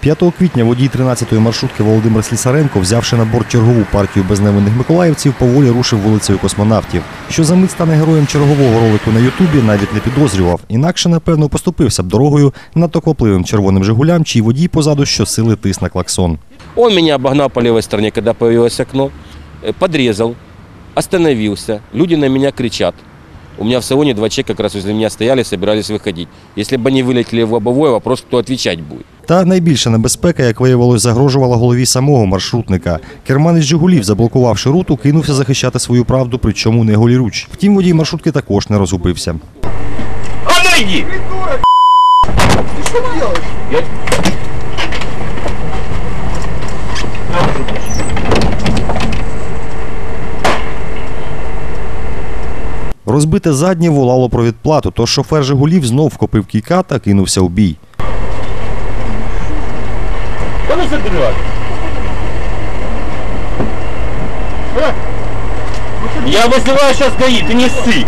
5 квітня водій 13-ї маршрутки Володимир Слісаренко, взявши на борт чергову партію безневинних миколаївців, поволі рушив вулицею космонавтів. Що за мить стане героєм чергового ролику на Ютубі, навіть не підозрював. Інакше, напевно, поступився б дорогою надто квапливим червоним Жигулям, чий водій позаду щосили тис на клаксон. Он меня обогнал по левой стороне, когда появилось окно, э, подрезал, остановился. Люди на меня кричат. У меня в салоне два человека как раз возле меня стояли, собирались выходить. Если бы они вылетели в лобовое, вопрос, кто отвечать будет. Та найбільша небезпека, як виявилось, загрожувала голові самого маршрутника. Керманець Жигулів, заблокувавши руту, кинувся захищати свою правду, причому не голіруч. Втім, водій маршрутки також не розгубився. А ну иди! Розбите заднє волало про відплату, тож шофер Жигулів знов вкопив кійка та кинувся в бій. Да ну забирай! Я вызываю сейчас ГАИ, ты не ссы!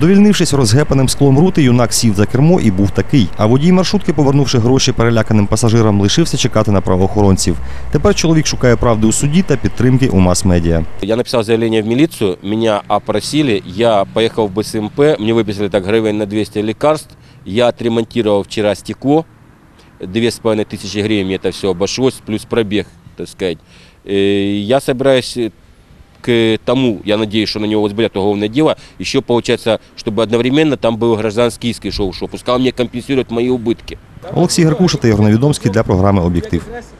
Вдовільнившись розгепаним склом рути, юнак сів за кермо і був такий. А водій маршрутки, повернувши гроші переляканим пасажирам, лишився чекати на правоохоронців. Тепер чоловік шукає правди у суді та підтримки у мас-медіа. Я написал заявление в милицию, меня опросили, я поехал в БСМП, мне выписали так гривен на 200 лекарств, я отремонтировал вчера стекло, две с половиной тысячи гривен мне это все обошлось, плюс пробег, так сказать. Э, Я собираюсь э, к тому, я надеюсь, что на него возбудят уголовное дело, еще получается, чтобы одновременно там был гражданский иск и шел, что пускай он мне компенсирует мои убытки. Олексій Гаркуша та Ігор Невідомський для програми Об'єктив. Лежит на